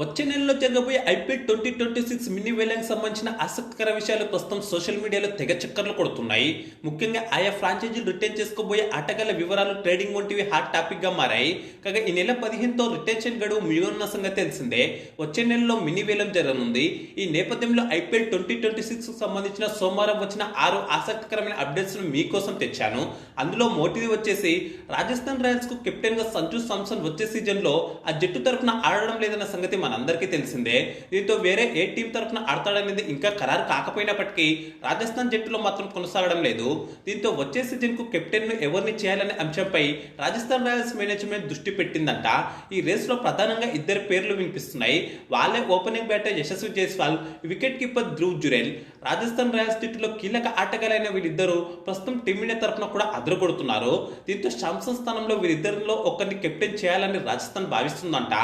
వచ్చే నెలలో జరగబోయే IPL twenty twenty six mini వేలానికి సంబంధించిన ఆసక్తికర విషయాలు ప్రస్తుతం సోషల్ మీడియాలో తెగ చక్కర్లు కొడుతున్నాయి. ముఖ్యంగా ఆయా ఫ్రాంచైజీలు రిటైన్ చేసుకోబోయే ఆటగాళ్ళ వివరాలు ట్రేడింగ్ వంటివి హాట్ టాపిక్గా మారాయి. కాగా ఈ నెల పదిహేనుతో రిటెన్షన్ గడువు ముగియనున్న సంగతి తెలిసిందే. వచ్చే నెలలో మినీ వేలం జరగనుంది. ఈ నేపథ్యంలో ఐపీఎల్ ట్వంటీ ట్వంటీ సిక్స్ సంబంధించిన సోమవారం వచ్చిన ఆరు ఆసక్తికరమైన అప్డేట్స్ను మీకోసం తెచ్చాను. అందులో మొదటిది వచ్చేసి రాజస్థాన్ రాయల్స్కు కెప్టెన్గా సంజు సామ్సన్ వచ్చే సీజన్లో ఆ జట్టు తరపున ఆడడం లేదన్న సంగతి మనందరికీ తెలిసిందే దీంతో వేరే ఏ టీం తరపున ఆడతాడనేది ఇంకా ఖరారు కాకపోయినప్పటికీ రాజస్థాన్ జట్టులో మాత్రం కొనసాగడం లేదు. దీంతో వచ్చే సీజన్కు కెప్టెన్ను ఎవరిని చేయాలనే అంశంపై రాజస్థాన్ రాయల్స్ మేనేజ్మెంట్ దృష్టి పెట్టిందంట. ఈ రేస్లో ప్రధానంగా ఇద్దరు పేర్లు వినిపిస్తున్నాయి. వాళ్ళే opening batter Yashasvi Jaiswal wicket keeper Dhruv Jurel Rajasthan Royals జట్టులో కీలక ఆటగాలైన వీరిద్దరూ ప్రస్తుతం టీమిండియా తరపున కూడా అదరగొడుతున్నారు. దీంతో శాంసన్ స్థానంలో వీరిద్దరిలో ఒకరిని కెప్టెన్ చేయాలని రాజస్థాన్ భావిస్తుందంట.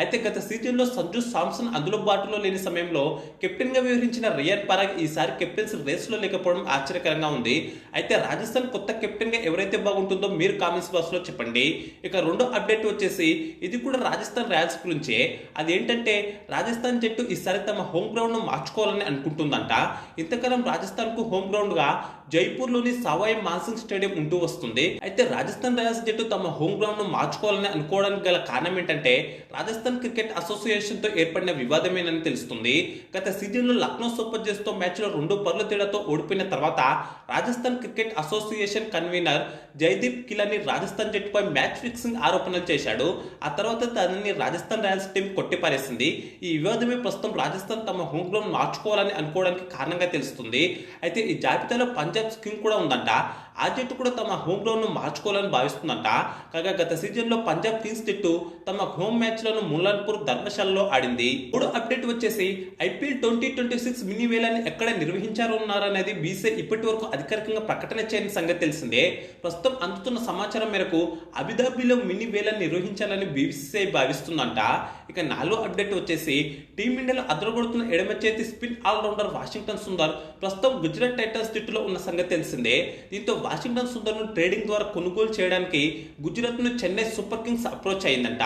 అయితే గత సీజన్లో సంజు సామ్సన్ అందుబాటులో లేని సమయంలో కెప్టెన్గా వ్యవహరించిన రియర్ పరాగ్ ఈసారి కెప్టెన్స్ రేస్లో లేకపోవడం ఆశ్చర్యకరంగా ఉంది. అయితే రాజస్థాన్ కొత్త కెప్టెన్గా ఎవరైతే బాగుంటుందో మీరు కామెంట్స్ బాక్స్లో చెప్పండి. ఇక రెండో అప్డేట్ వచ్చేసి ఇది కూడా రాజస్థాన్ రాయల్స్ గురించే. అదేంటంటే రాజస్థాన్ జట్టు ఈసారి తమ హోమ్ గ్రౌండ్ను మార్చుకోవాలని అనుకుంటుందంట. ఇంతకాలం రాజస్థాన్కు హోమ్ గ్రౌండ్గా జైపూర్లోని సవాయ్ మాన్సింగ్ స్టేడియం ఉంటూ వస్తుంది. అయితే రాజస్థాన్ రాయల్స్ జట్టు తమ హోమ్ గ్రౌండ్ను మార్చుకోవాలని అనుకోవడానికి గల కారణం ఏంటంటే రాజస్థాన్ క్రికెట్ అసోసియేషన్తో ఏర్పడిన వివాదమేనని తెలుస్తుంది. గత సీజన్లో లక్నో సూపర్ జెట్స్తో మ్యాచ్లో రెండు పరుల తేడాతో ఓడిపోయిన తర్వాత Rajasthan cricket association convener Jaideep Kilani Rajasthan జట్టుపై match fixing ఆరోపణలు చేశాడు. ఆ తర్వాత దానిని రాజస్థాన్ రాయల్స్ టీం కొట్టిపారేసింది. ఈ వివాదమే ప్రస్తుతం రాజస్థాన్ తమ హోమ్ గ్రౌండ్ మార్చుకోవాలని అనుకోవడానికి కారణం కారణంగా తెలుస్తుంది. అయితే ఈ జాబితాలో పంజాబ్ స్కీమ్ కూడా ఉందంట. ఆ జట్టు కూడా తమ హోమ్ గ్రౌండ్ను మార్చుకోవాలని భావిస్తుందంట. కాగా గత సీజన్లో పంజాబ్ కింగ్స్ జట్టు తమ హోమ్ మ్యాచ్లను ముల్లాన్పూర్ ధర్మశాలలో ఆడింది. ఇప్పుడు అప్డేట్ వచ్చేసి IPL twenty twenty six mini వేలాన్ని ఎక్కడ నిర్వహించారన్నారనేది బీసీ ఇప్పటి వరకు అధికారికంగా ప్రకటన చేయని సంగతి తెలిసిందే. ప్రస్తుతం అందుతున్న సమాచారం మేరకు అబుదాబిలో మినీ వేలాన్ని నిర్వహించాలని బీసీఐ భావిస్తుందంట. ఇక నాలుగో అప్డేట్ వచ్చేసి టీమిండియాలో అదరగొడుతున్న ఎడమ చేతి స్పిన్ ఆల్రౌండర్ వాషింగ్టన్ సుందర్ ప్రస్తుతం గుజరాత్ టైటన్స్ జట్టులో ఉన్న సంగతి తెలిసిందే. దీంతో వాషింగ్టన్ సుందర్ను ట్రేడింగ్ ద్వారా కొనుగోలు చేయడానికి గుజరాత్ను చెన్నై సూపర్ కింగ్స్ అప్రోచ్ అయిందంట.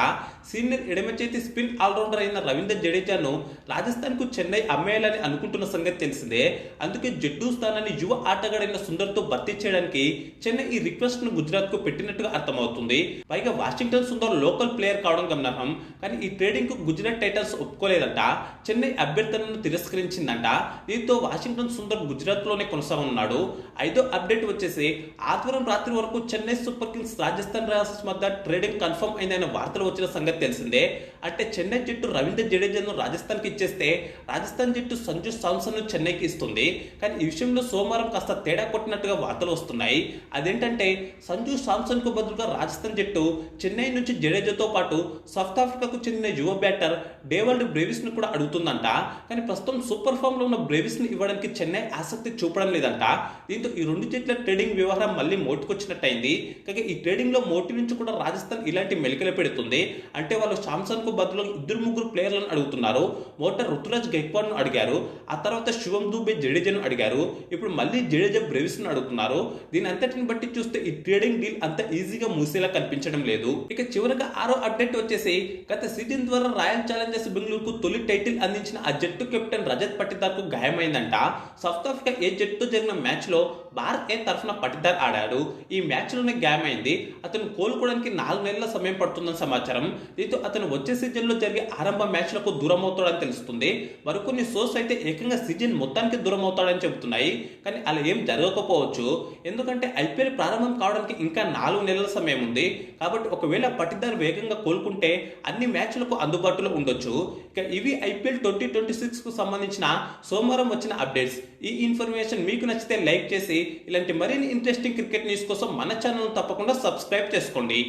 సీనియర్ ఎడమ చేతి స్పిన్ ఆల్రౌండర్ అయిన రవీంద్ర జడేజాను రాజస్థాన్కు చెన్నై అమ్మేయాలని అనుకుంటున్న సంగతి తెలిసిందే. అందుకే జట్టు స్థానాన్ని యువ ఆటగాడైన సుందర్తో భర్తీ చేయడానికి చెన్నై ఈ రిక్వెస్ట్ను పెట్టినట్టుగా అర్థమవుతుంది. పైగా వాషింగ్టన్ సుందర్ లోకల్ ప్లేయర్ కావడం గమనార్హం. కానీ ఈ ట్రేడింగ్కు గుజరాత్ టైటన్స్ ఒప్పుకోలేదంట. చెన్నై అభ్యర్థనను తిరస్కరించిందంట. దీంతో వాషింగ్టన్ సుందర్ గుజరాత్లోనే కొనసాగున్నాడు కొనసాగనున్నాడు. ఐదో అప్డేట్ వచ్చేసి ఆదివారం రాత్రి వరకు Chennai Super Kings Rajasthan Royals మధ్య ట్రేడింగ్ కన్ఫర్మ్ అయిందనే వార్తలు వచ్చిన సంగతి తెలిసిందే. అంటే చెన్నై జట్టు రవీంద్ర జడేజాను రాజస్థాన్కి ఇచ్చేస్తే రాజస్థాన్ జట్టు సంజు సాంసన్ను చెన్నైకి ఇస్తుంది. కానీ ఈ విషయంలో సోమవారం కాస్త తేడా కొట్టినట్టుగా వార్తలు వస్తున్నాయి. అదేంటంటే సంజు సాంసన్కు బదులుగా రాజస్థాన్ జట్టు చెన్నై నుంచి జడేజాతో పాటు సౌత్ ఆఫ్రికాకు చెందిన యువ బ్యాటర్ డేవల్డ్ బ్రేవిస్ను కూడా అడుగుతుందంట. కానీ ప్రస్తుతం సూపర్ ఫామ్లో ఉన్న బ్రేవిస్ని ఇవ్వడానికి చెన్నై ఆసక్తి చూపడం లేదంట. దీంతో ఈ రెండు జట్ల ట్రేడింగ్ వ్యవహారం మళ్ళీ మోటుకొచ్చినట్టయింది. కాగా ఈ ట్రేడింగ్లో మోటి నుంచి కూడా రాజస్థాన్ ఇలాంటి మెలికలు పెడుతుంది. అంటే వాళ్ళు సామ్సన్కు బదులు ఇద్దరు ముగ్గురు ప్లేయర్లను అడుగుతున్నారు. మొదట ఋతురాజ్ గైక్వాడ్ను అడిగారు. ఆ తర్వాత శివం దూబే జడేజాను అడిగారు. ఇప్పుడు మళ్ళీ జడేజా బ్రేవిస్ను అడుగుతున్నారు. దీని అంతటిని బట్టి చూస్తే ఈ ట్రేడింగ్ డీల్ అంత ఈజీగా మూసేలా కనిపించడం లేదు. ఇక చివరగా ఆరో అప్డేట్ వచ్చేసి గత సీజన్ ద్వారా రాయల్ ఛాలెంజర్స్ బెంగళూరుకు తొలి టైటిల్ అందించిన ఆ జట్టు కెప్టెన్ రజత్ పట్టిదార్కు గాయమైందంట. సౌత్ ఆఫ్రికా ఏ జట్టుతో జరిగిన మ్యాచ్లో భారత్ ఏ తరఫున పట్టిదార్ ఆడాడు. ఈ మ్యాచ్లోనే గ్యామ్ అయింది. అతను కోలుకోవడానికి నాలుగు నెలల సమయం పడుతుందని సమాచారం. దీంతో అతను వచ్చే సీజన్లో జరిగే ఆరంభ మ్యాచ్లకు దూరం అవుతాడని తెలుస్తుంది. మరికొన్ని సోర్స్ అయితే ఏకంగా సీజన్ మొత్తానికి దూరం అవుతాడని చెబుతున్నాయి. కానీ అలా ఏం జరగకపోవచ్చు. ఎందుకంటే ఐపీఎల్ ప్రారంభం కావడానికి ఇంకా నాలుగు నెలల సమయం ఉంది. కాబట్టి ఒకవేళ పట్టిదార్ వేగంగా కోలుకుంటే అన్ని మ్యాచ్లకు అందుబాటులో ఉండొచ్చు. ఇక ఇవి ఐపీఎల్ ట్వంటీ ట్వంటీ సిక్స్కు సంబంధించిన సోమవారం వచ్చిన అప్డేట్స్ ఈ ఇన్ఫర్మేషన్ మీకు నచ్చితే లైక్ చేసి ఇలాంటి మరిన్ని ఇంట్రెస్టింగ్ క్రికెట్ న్యూస్ కోసం మన ఛానల్ తప్పకుండా సబ్స్క్రైబ్ చేసుకోండి.